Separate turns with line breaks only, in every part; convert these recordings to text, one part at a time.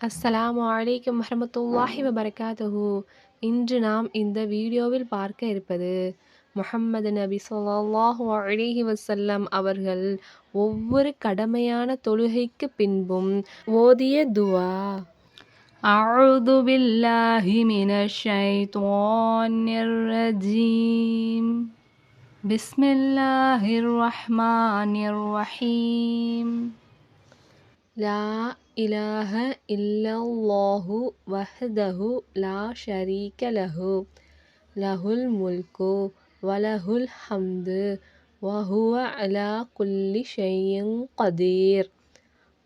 அஸ்ஸலாமு அலைக்கும் வரஹ்மத்துல்லாஹி வபரகாத்துஹு இன்று நாம் இந்த வீடியோவில் பார்க்க இருப்பது முஹம்மது நபி ஸல்லல்லாஹு அலைஹி வஸல்லம் அவர்கள் ஒவ்வொரு கடமையான தொழுகைக்கு பின்பும் ஓதிய துவா
أعوذ بالله من الشيطان الرجيم بسم الله الرحمن الرحيم
إله إلا الله وحده لا شريك له. له الملك وله الحمد وهو على كل شيء قدير.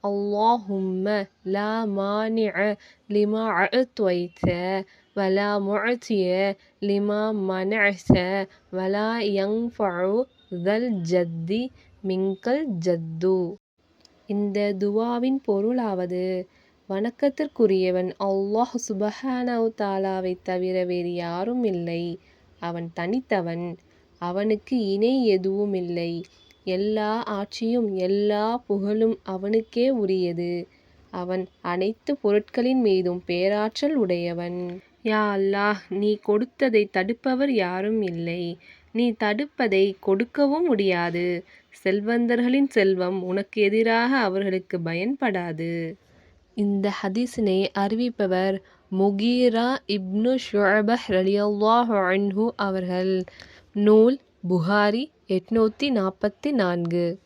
اللهم لا مانع لما أعطيت ولا معطي لما منعت ولا ينفع ذا الجد منك الجد. இந்த துவாவின் பொருளாவது வணக்கத்திற்குரியவன் அல்லாஹ் சுபஹானவ் தாலாவை தவிர வேறு யாரும் இல்லை. அவன் தனித்தவன் அவனுக்கு இணை எதுவும் இல்லை. எல்லா ஆட்சியும் எல்லா புகழும் அவனுக்கே உரியது. அவன் அனைத்து பொருட்களின் மீதும் பேராற்றல் உடையவன். யா அல்லாஹ் நீ கொடுத்ததை தடுப்பவர் யாரும் இல்லை. நீ தடுப்பதை கொடுக்கவும் முடியாது. செல்வந்தர்களின் செல்வம் உனக்கு எதிராக அவர்களுக்கு பயன்படாது. இந்த ஹதீஸினை அறிவிப்பவர் முகீரா இப்னு ஷுஅபஹ் ரலியல்லாஹு அன்ஹு அவர்கள். நூல் புகாரி எட்நூற்றி நாற்பத்தி நான்கு.